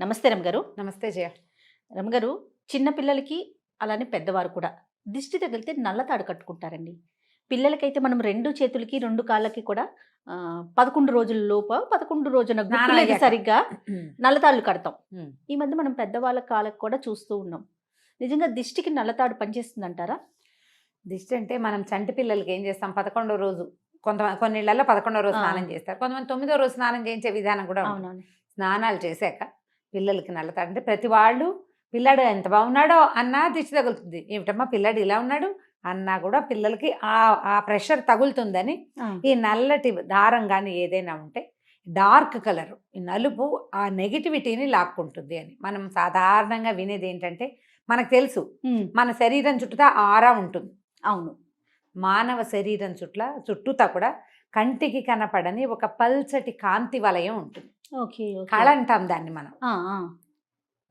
నమస్తే రమగారు. నమస్తే జయ. రమగారు చిన్న పిల్లలకి అలానే పెద్దవారు కూడా దిష్టి తగిలితే నల్లతాడు కట్టుకుంటారండి. పిల్లలకైతే మనం రెండు చేతులకి రెండు కాళ్ళకి కూడా పదకొండు రోజుల లోప పదకొండు రోజున గుర్తులేదు. సరిగ్గా నల్లతాళ్ళు కడతాం. ఈ మధ్య మనం పెద్దవాళ్ళ కాళ్ళకి కూడా చూస్తూ ఉన్నాం. నిజంగా దిష్టికి నల్లతాడు పనిచేస్తుంది అంటారా దిష్టి అంటే మనం చంటి పిల్లలకి ఏం చేస్తాం? పదకొండో రోజు కొంత కొన్ని ఇళ్ళలో పదకొండో రోజు. స్నానం చేస్తారు. కొంతమంది తొమ్మిదో రోజు స్నానం చేయించే విధానం కూడా స్నానాలు చేశాక పిల్లలకి నల్లతాడు అంటే ప్రతి వాళ్ళు పిల్లాడు ఎంత బాగున్నాడో అన్నా దిష్టి తగులుతుంది. ఏమిటమ్మా? పిల్లాడు ఇలా ఉన్నాడు అన్నా కూడా పిల్లలకి ఆ ఆ ప్రెషర్ తగులుతుందని ఈ నల్లటి దారం కానీ ఏదైనా ఉంటే డార్క్ కలర్ ఈ నలుపు ఆ నెగిటివిటీని లాక్కుంటుంది అని. మనం సాధారణంగా వినేది ఏంటంటే మనకు తెలుసు మన శరీరం చుట్టూతా ఆరా ఉంటుంది. అవును. మానవ శరీరం చుట్ల చుట్టూతా కూడా కంటికి కనపడని ఒక పల్చటి కాంతి వలయం ఉంటుంది. ఓకే. కళ అంటాం దాన్ని మనం.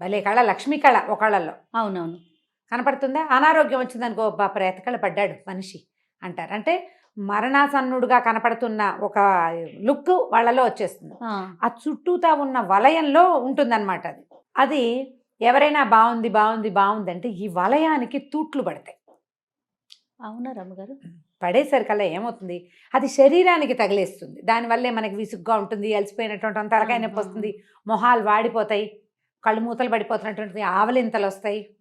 భలే కళ లక్ష్మీ కళ ఒకళ్ళల్లో. అవునవును. కనపడుతుందా? అనారోగ్యం వచ్చిందనుకో ప్రేతకళ పడ్డాడు మనిషి అంటారు. అంటే మరణాసన్నుడుగా కనపడుతున్న ఒక లుక్ వాళ్ళలో వచ్చేస్తుంది. ఆ, చుట్టూతా ఉన్న వలయంలో ఉంటుందన్నమాట అది. అది ఎవరైనా బాగుంది బాగుంది బాగుంది అంటే ఈ వలయానికి తూట్లు పడతాయి. అవునా రమగారు పడేసరికల్లా ఏమవుతుంది? అది శరీరానికి తగిలేస్తుంది. దానివల్లే మనకి విసుగ్గా ఉంటుంది అలసిపోయినటువంటి అంత తలకాయ నొప్పి వస్తుంది మొహాలు వాడిపోతాయి కళ్ళు మూతలు పడిపోతున్నటువంటి ఆవలింతలు వస్తాయి.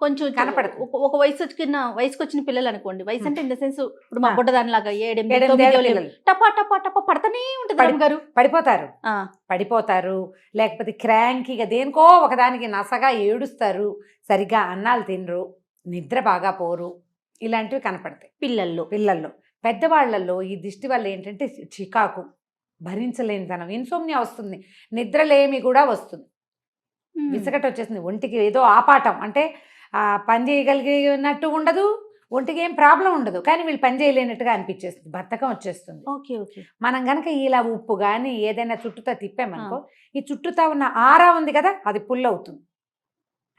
కొంచెం కనపడదు. ఒక- వయసు వచ్చిన వయసుకు వచ్చిన పిల్లలు అనుకోండి వయసు అంటే ఇన్ ద సెన్స్ ఇప్పుడు మా ఆ. బుడ్డదాని లాగా ఏడెనిమిది ఏడెనిమిది తొమ్మిది ఏళ్ళ ఏళ్ళు. పిల్లలు. టపా టపా టపా పడతానే ఉంటుంది రమగారు పడిపోతారు. పడిపోతారు. లేకపోతే క్రాంకీగా దేనికో ఒకదానికి నసగా ఏడుస్తారు. సరిగ్గా అన్నాలు తినరు. నిద్ర బాగా పోరు. ఇలాంటివి కనపడతాయి. పిల్లల్లో. పిల్లల్లో. పెద్దవాళ్ళలో ఈ దిష్టి వల్ల ఏంటంటే చికాకు భరించలేనితనం ఇన్సోమ్నియా వస్తుంది. నిద్రలేమి కూడా వస్తుంది. విసగట వచ్చేసింది ఒంటికి ఏదో ఆపాటం. అంటే ఆ పని చేయగలిగినట్టు ఉండదు ఒంటికి ఏం ప్రాబ్లం ఉండదు. కానీ వీళ్ళు పని చేయలేనట్టుగా అనిపించేస్తుంది బద్ధకం వచ్చేస్తుంది. Okay okay. మనం గనక ఇలా ఉప్పు కానీ ఏదైనా చుట్టూతా తిప్పామనుకో ఈ చుట్టూతా ఉన్న ఆరా ఉంది కదా అది పుల్ అవుతుంది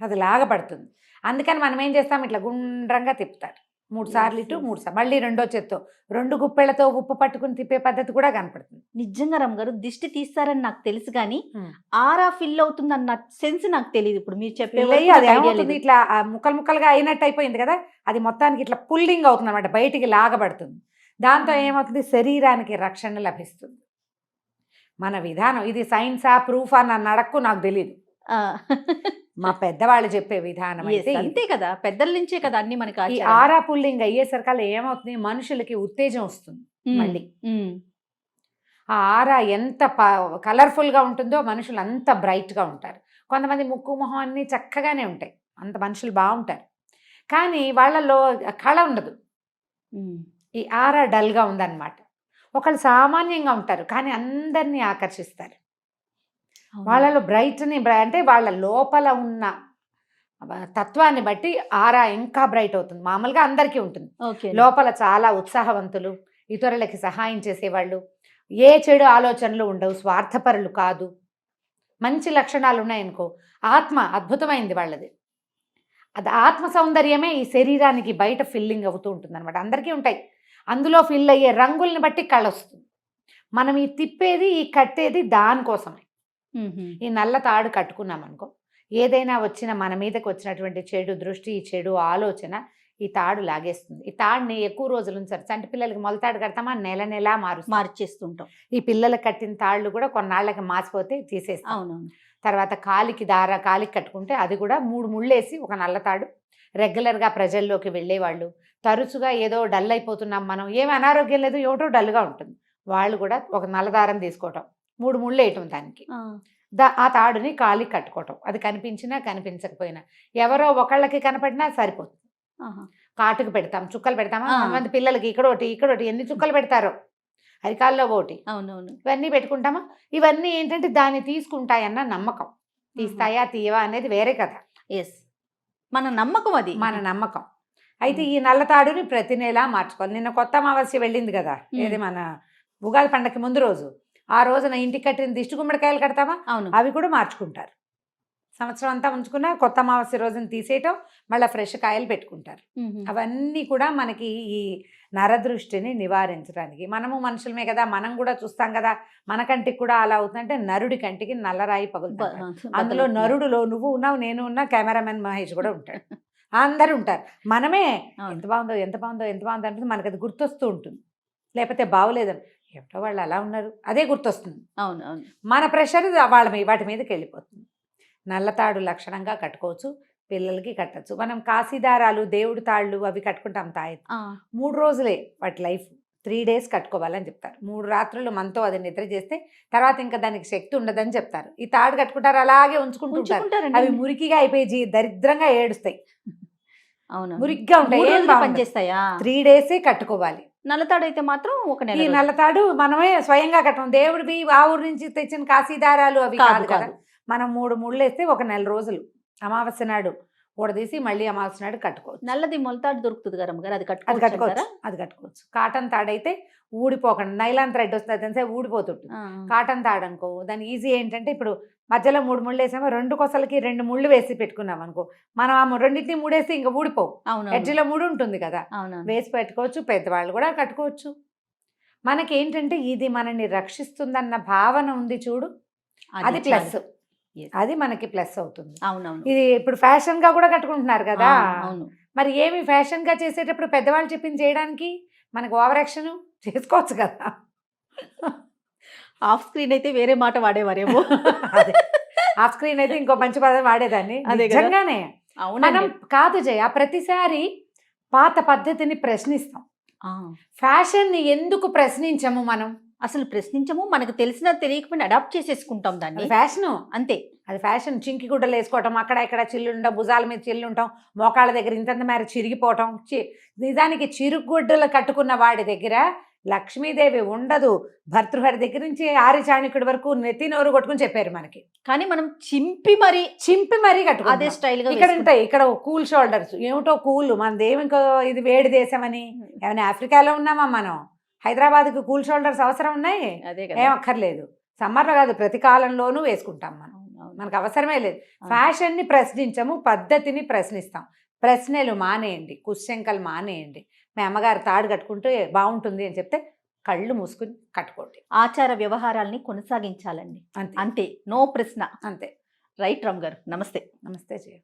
అది లాగపడుతుంది అందుకని మనం ఏం చేస్తాం? ఇట్లా గుండ్రంగా తిప్పుతారు. మూడు సార్లు ఇటు. మూడు సార్లు. మళ్ళీ రెండో చేత్తో. రెండు గుప్పెళ్ళతో ఉప్పు పట్టుకుని తిప్పే పద్ధతి కూడా కనపడుతుంది. నిజంగా రమగారు దిష్టి తీస్తారని నాకు తెలుసు కానీ. ఆరా ఫిల్ అవుతుంది అన్న సెన్స్ నాకు తెలియదు ఇప్పుడు మీరు చెప్పే. ఇట్లా ముక్కలు ముక్కలుగా అయినట్టు అయిపోయింది కదా అది మొత్తానికి ఇట్లా పుల్లింగ్ అవుతుంది అనమాట బయటికి లాగబడుతుంది. దాంతో. ఏమవుతుంది? శరీరానికి రక్షణ లభిస్తుంది. మన విధానం ఇది సైన్సా ప్రూఫా నన్ను అడక్కు నాకు తెలియదు మా పెద్దవాళ్ళు చెప్పే విధానం అయితే. అంతే కదా పెద్దల నుంచే కదా అన్ని మనకి. ఆరా పుల్లింగ్ అయ్యేసరికల్లా ఏమవుతుంది మనుషులకి ఉత్తేజం వస్తుంది మళ్ళీ. ఆ ఆరా ఎంత కలర్ఫుల్గా ఉంటుందో మనుషులు అంత బ్రైట్గా ఉంటారు కొంతమంది ముక్కు మొహం అన్నీ చక్కగానే ఉంటాయి అంత మనుషులు బాగుంటారు కానీ వాళ్ళలో కళ ఉండదు. ఈ ఆరా డల్గా ఉందన్నమాట ఒకళ్ళు సామాన్యంగా ఉంటారు కానీ అందరినీ ఆకర్షిస్తారు. వాళ్ళలో బ్రైట్ని అంటే వాళ్ళ లోపల ఉన్న తత్వాన్ని బట్టి ఆరా ఇంకా బ్రైట్ అవుతుంది. మామూలుగా అందరికీ ఉంటుంది. లోపల చాలా ఉత్సాహవంతులు ఇతరులకి సహాయం చేసేవాళ్ళు. ఏ చెడు ఆలోచనలు ఉండవు స్వార్థపరులు కాదు. మంచి లక్షణాలు ఉన్నాయనుకో ఆత్మ అద్భుతమైంది వాళ్ళది. అది ఆత్మ సౌందర్యమే ఈ శరీరానికి బయట ఫిల్లింగ్ అవుతూ ఉంటుంది అనమాట అందరికీ ఉంటాయి. అందులో ఫిల్ అయ్యే రంగుల్ని బట్టి కళ వస్తుంది. మనం ఈ తిప్పేది ఈ కట్టేది దానికోసమే. ఈ నల్ల తాడు కట్టుకున్నాం అనుకో ఏదైనా వచ్చిన మన మీదకి వచ్చినటువంటి చెడు దృష్టి చెడు ఆలోచన ఈ తాడు లాగేస్తుంది. ఈ తాడుని ఎక్కువ రోజులు ఉంచారు. చంటి పిల్లలకి మొలతాడు కడతామా? నెల నెలా మారుస్తాం మార్చేస్తుంటాం. ఈ పిల్లలకు కట్టిన తాళ్ళు కూడా కొన్నాళ్ళకి మాసిపోతే తీసేస్తాం. అవునవును. తర్వాత కాలికి దార కాలికి కట్టుకుంటే అది కూడా మూడు ముళ్ళేసి ఒక నల్ల తాడు. రెగ్యులర్గా ప్రజల్లోకి వెళ్ళేవాళ్ళు. తరచుగా ఏదో డల్ అయిపోతున్నాం మనం. ఏమి అనారోగ్యం లేదు ఏమిటో డల్గా ఉంటుంది. వాళ్ళు కూడా ఒక నల్లదారం తీసుకోవటం. మూడు ముళ్ళు వేయటం దానికి. ఆ, దా ఆ తాడుని కాలికి కట్టుకోవటం. అది కనిపించినా కనిపించకపోయినా ఎవరో ఒకళ్ళకి కనపడినా సరిపోతుంది. కాటుకు పెడతాం చుక్కలు పెడతామా. కొంతమంది పిల్లలకి ఇక్కడ ఒకటి ఇక్కడ ఒకటి ఎన్ని చుక్కలు పెడతారో? అరికాల్లో ఒకటి. అవునవును. ఇవన్నీ పెట్టుకుంటామా? ఇవన్నీ ఏంటంటే దాన్ని తీసుకుంటాయన్న నమ్మకం. తీస్తాయా తీయవా అనేది వేరే కదా ఎస్. మన నమ్మకం అది. మన నమ్మకం. అయితే ఈ నల్ల తాడుని ప్రతి నెలా మార్చుకోవాలి. నిన్న కొత్త అమావాస్య వెళ్ళింది కదా. ఏది మన ఉగాది పండగకి ముందు రోజు? ఆ రోజున ఇంటికి కట్టిన దిష్టి గుమ్మడికాయలు కడతామా అవును. అవి కూడా మార్చుకుంటారు. సంవత్సరం అంతా ఉంచుకున్న కొత్త అమావాస్య రోజున తీసేయటం మళ్ళీ ఫ్రెష్ కాయలు పెట్టుకుంటారు. అవన్నీ కూడా మనకి ఈ నరదృష్టిని నివారించడానికి. మనము మనుషులమే కదా మనం కూడా చూస్తాం కదా మన కంటికి కూడా అలా అవుతుందంటే నరుడి కంటికి నల్లరాయి పగులుతుంది అందులో నరుడులో నువ్వు ఉన్నావు నేను ఉన్నా కెమెరామెన్ మహేష్ కూడా ఉంటాడు. అందరూ ఉంటారు. మనమే. ఎంత బాగుందో ఎంత బాగుందో ఎంత బాగుందో అంటే మనకు అది గుర్తొస్తూ ఉంటుంది. లేకపోతే బాగోలేదని. ఏమిటో వాళ్ళు అలా ఉన్నారు. అదే గుర్తొస్తుంది. అవును అవును. మన ప్రెషర్ వాళ్ళ మీ వాటి మీదకి వెళ్ళిపోతుంది. నల్లతాడు లక్షణంగా కట్టుకోవచ్చు పిల్లలకి కట్టచ్చు. మనం కాశీదారాలు దేవుడి తాళ్ళు అవి కట్టుకుంటాం తాయి మూడు రోజులే వాటి లైఫ్. త్రీ డేస్ కట్టుకోవాలని చెప్తారు. మూడు రాత్రులు మనతో అది నిద్ర చేస్తే తర్వాత ఇంకా దానికి శక్తి ఉండదని చెప్తారు. ఈ తాడు కట్టుకుంటారు అలాగే ఉంచుకుంటుంటారు అవి మురికిగా అయిపోయి దరిద్రంగా ఏడుస్తాయి. అవును. మురికిగా ఉంటాయి. పనిచేస్తాయా? త్రీ డేసే కట్టుకోవాలి. నల్లతాడు అయితే మాత్రం ఒక నెల ఈ. నల్లతాడు మనమే స్వయంగా కట్టం. దేవుడివి ఆ ఊరు నుంచి తెచ్చిన కాశీదారాలు అవి కాదు కాదు కదా. కాదు. మనం మూడు ముళ్ళు వేస్తే ఒక నెల రోజులు. అమావాస్య నాడు. ఊడదీసి మళ్ళీ అమావాస్య నాడు కట్టుకోవచ్చు. నల్లది మొలతాడు దొరుకుతుంది కదా గారు అది అది కట్టుకోవచ్చు? అది కట్టుకోవచ్చు. కాటన్ తాడైతే ఊడిపోకుండా నైలాన్ థ్రెడ్ వస్తుంది అదంతా ఊడిపోతుంటుంది. కాటన్ తాడు అనుకో దాని ఈజీ ఏంటంటే ఇప్పుడు మధ్యలో మూడు ముళ్ళు వేసామో రెండు కొసలకి రెండు ముళ్ళు వేసి పెట్టుకున్నాం అనుకో మనం ఆ రెండింటిని మూడేస్తే ఇంకా ఊడిపోవు. అవును ఎడ్జ్లో మూడు ఉంటుంది కదా అవును వేసి పెట్టుకోవచ్చు పెద్దవాళ్ళు కూడా కట్టుకోవచ్చు. మనకేంటంటే ఇది మనని రక్షిస్తుందన్న భావన ఉంది చూడు. అది ప్లస్. అది మనకి ప్లస్ అవుతుంది. అవునవును. ఇది ఇప్పుడు ఫ్యాషన్గా కూడా కట్టుకుంటున్నారు కదా. అవును మరి ఏమి ఫ్యాషన్గా చేసేటప్పుడు పెద్దవాళ్ళు చెప్పింది చేయడానికి మనకు ఓవర్ యాక్షన్ చేసుకోవచ్చు కదా. ఆఫ్ స్క్రీన్ అయితే వేరే మాట వాడేవారేమో. ఆఫ్ స్క్రీన్ అయితే ఇంకో మంచి పదం వాడేదాన్ని. నిజంగానే. మనం కాదు జయ ప్రతిసారి పాత పద్ధతిని ప్రశ్నిస్తాం. ఆ, ఫ్యాషన్ని ఎందుకు ప్రశ్నించము మనం? అసలు ప్రశ్నించము మనకు తెలిసిన తెలియకపోయినా అడాప్ట్ చేసేసుకుంటాం అది దాన్ని ఫ్యాషను అంతే. అది ఫ్యాషన్ చింకి గుడ్డలు వేసుకోవటం అక్కడ ఇక్కడ చిల్లుండడం భుజాల మీద చిల్లుంటాం మోకాళ్ళ దగ్గర ఇంతంత మేర చిరిగిపోవటం. నిజానికి చిరుగుడ్డలు కట్టుకున్న వాడి దగ్గర లక్ష్మీదేవి ఉండదు. భర్తృహరి దగ్గర నుంచి ఆరి చాణక్యుడి వరకు నెత్తి నోరు కొట్టుకుని చెప్పారు మనకి. కానీ మనం చింపి మరి చింపి మరీ అదే కట్టుకుంటాం స్టైల్ ఇక్కడ ఉంటాయి ఇక్కడ కూల్ షోల్డర్స్ ఏమిటో కూల్ మనదేమి ఇంకో ఇది వేడి దేశమని. ఏమైనా ఆఫ్రికాలో ఉన్నామా మనం? హైదరాబాద్కి కూల్ షోల్డర్స్ అవసరం ఉన్నాయి? ఏం కదా. అక్కర్లేదు. సమ్మర్లో కాదు ప్రతి కాలంలోనూ వేసుకుంటాం మనం. మనకు అవసరమే లేదు. ఫ్యాషన్ని ప్రశ్నించము పద్ధతిని ప్రశ్నిస్తాం. ప్రశ్నలు మానేయండి కుశంకలు మానేయండి. మీ అమ్మగారు తాడు కట్టుకుంటే బాగుంటుంది అని చెప్తే కళ్ళు మూసుకుని కట్టుకోండి. ఆచార వ్యవహారాల్ని కొనసాగించాలండి. అంతే. అంతే. నో ప్రశ్న. అంతే. రైట్ రామ్ గారు నమస్తే. నమస్తే జయ.